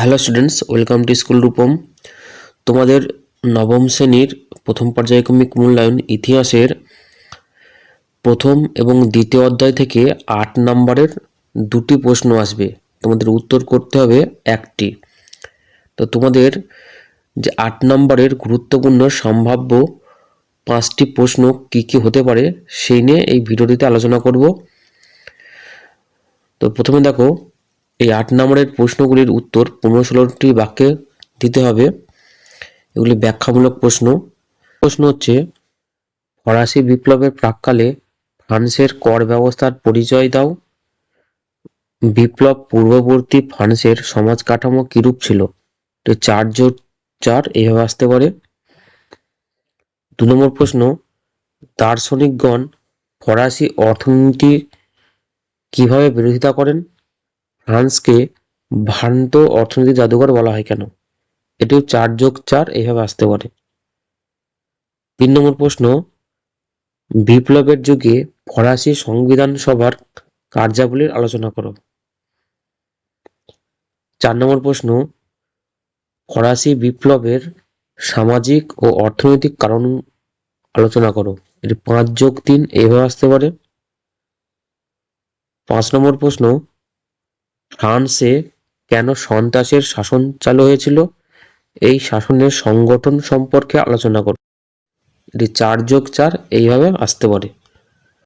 Hello students, welcome to school Rupam. তোমাদের নবম শ্রেণির প্রথম পর্যায়ক্রমিক মূল্যায়ন ইতিহাসের প্রথম এবং দ্বিতীয় অধ্যায় থেকে আট নম্বরের দুটি প্রশ্ন আসবে। তোমাদের উত্তর করতে হবে একটি। তো তোমাদের যে আট নম্বরের গুরুত্বপূর্ণ সম্ভাব্য পাঁচটি প্রশ্ন কী কী হতে পারে, সেই নিয়ে এই ভিডিওটিতে আলোচনা করব। তো প্রথমে দেখো এই আট নম্বরের প্রশ্নগুলির উত্তর পনেরো ষোলোটি বাক্যে দিতে হবে। এগুলি ব্যাখ্যামূলক প্রশ্ন। প্রশ্ন হচ্ছে, ফরাসি বিপ্লবের প্রাককালে ফ্রান্সের কর ব্যবস্থার পরিচয় দাও। বিপ্লব পূর্ববর্তী ফ্রান্সের সমাজ কাঠামো কিরূপ ছিল? তো চার জোট, চার এইভাবে আসতে পারে। দু নম্বর প্রশ্ন, দার্শনিকগণ ফরাসি অর্থনীতি কীভাবে বিরোধিতা করেন? ফ্রান্সকে ভ্রান্ত অর্থনীতি জাদুঘর বলা হয় কেন? এটিও চার যোগ চার এইভাবে আসতে পারে। তিন নম্বর প্রশ্ন, বিপ্লবের যুগে ফরাসি সংবিধান সভার কার্যাবলীর আলোচনা করো। চার নম্বর প্রশ্ন, ফরাসি বিপ্লবের সামাজিক ও অর্থনৈতিক কারণ আলোচনা করো। এটি পাঁচ যোগ তিন এইভাবে আসতে পারে। পাঁচ নম্বর প্রশ্ন ফ্রান্সে কেন সন্ত্রাসের শাসন চালু হয়েছিল? এই শাসনের সংগঠন সম্পর্কে আলোচনা করি এটি চার যোগ চার এইভাবে আসতে পারে।